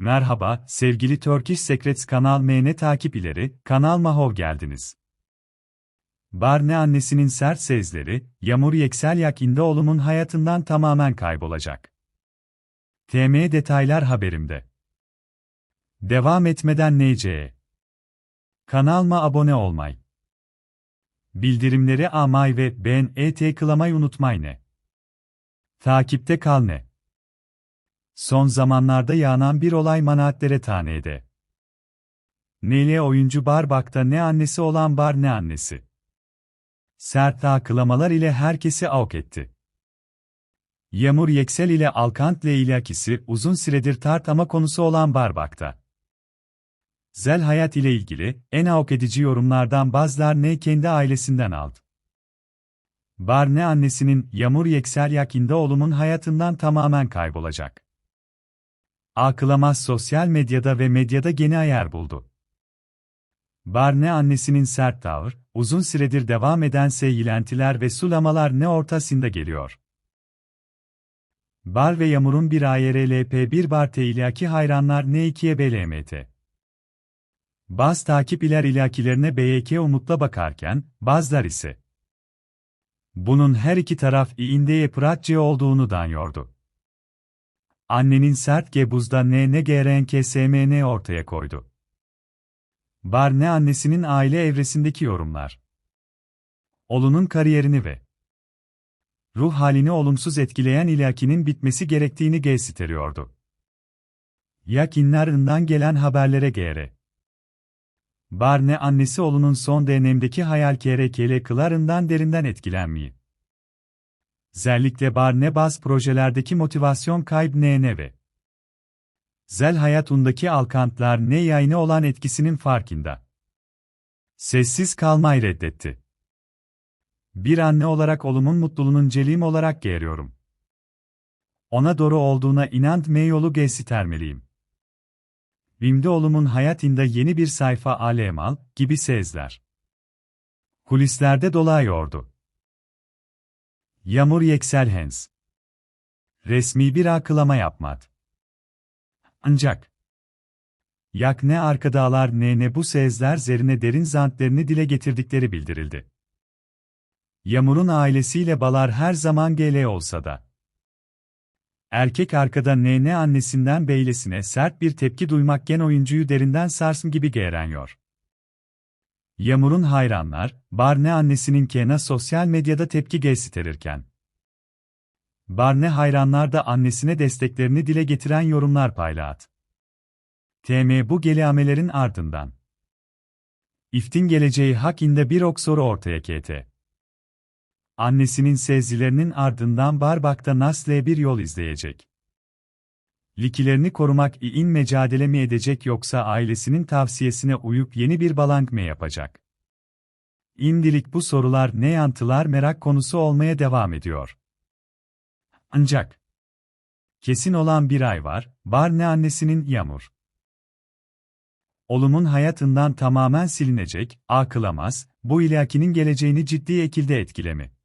Merhaba, sevgili Turkish Secrets kanal MN takip ileri, kanal Mahov geldiniz. Barne annesinin sert sezleri, Yağmur Yekselyak İndeoğlu'nun hayatından tamamen kaybolacak. TM detaylar haberimde. Devam etmeden NC'ye. Kanalıma abone olmayı. Bildirimleri amay ve ben et kılamayı unutmayın. ne. Takipte kal ne. Son zamanlarda yağan bir olay manaatlere taneydi. Nele oyuncu Barbak'ta ne annesi olan Bar ne annesi. Sert akılamalar ile herkesi avk etti. Yağmur Yeksel ile Alkant ile ilakisi uzun süredir tartama konusu olan Barbak'ta. Zel hayat ile ilgili en avk edici yorumlardan bazılar ne kendi ailesinden aldı. Barne annesinin Yağmur Yekselyak İndeoğlu'nun hayatından tamamen kaybolacak. Akılamaz sosyal medyada ve medyada gene ayar buldu. Barne annesinin sert tavır, uzun süredir devam eden seyyilentiler ve sulamalar ne ortasında geliyor. Bar ve Yağmur'un bir AYRLP1 bar teylaki hayranlar ne ikiye BLMT. Baz takip iler ilakilerine BYK umutla bakarken, bazılar ise bunun her iki taraf iindeye pratçı olduğunu danyordu. Annenin sert gebuzda ne ne GRNK ortaya koydu. Bar ne annesinin aile evresindeki yorumlar. Oğlunun kariyerini ve ruh halini olumsuz etkileyen ilakinin bitmesi gerektiğini gösteriyordu. Yakinlarından gelen haberlere göre. Barne annesi oğlunun son dönemdeki hayal kerekele kılarından derinden etkilenmeyi. Özellikle Barne baz projelerdeki motivasyon kaybı ne ve Zel hayatundaki alkantlar ne yayını olan etkisinin farkında. Sessiz kalmayı reddetti. Bir anne olarak olumun mutluluğunun celim olarak görüyorum. Ona doğru olduğuna inant me yolu göstermeliyim. Bimde olumun hayatında yeni bir sayfa alemal gibi sezler. Kulislerde dolayıyordu. Yağmur Yekselhens Resmi bir akılama yapmadı. Ancak Yak ne arkadalar ne ne bu sezler zerine derin zantlerini dile getirdikleri bildirildi. Yağmur'un ailesiyle Balar her zaman GL olsa da. Erkek arkada ne ne annesinden beylesine sert bir tepki duymak gen oyuncuyu derinden sarsım gibi geğreniyor. Yağmur'un hayranlar, Barne annesinin Kena sosyal medyada tepki gösterirken. Barne hayranlar da annesine desteklerini dile getiren yorumlar paylaştı. TM bu geliamelerin ardından. İftin geleceği hakinde bir ok soru ortaya kete. Annesinin sezilerinin ardından Barbak'ta Nasle'ye bir yol izleyecek. Likilerini korumak in mücadele mi edecek yoksa ailesinin tavsiyesine uyup yeni bir balang mı yapacak? İndilik bu sorular ne yantılar merak konusu olmaya devam ediyor. Ancak kesin olan bir ay var, Barne annesinin Yağmur. Olumun hayatından tamamen silinecek, akılamaz, bu ilakinin geleceğini ciddi ekilde etkilemi.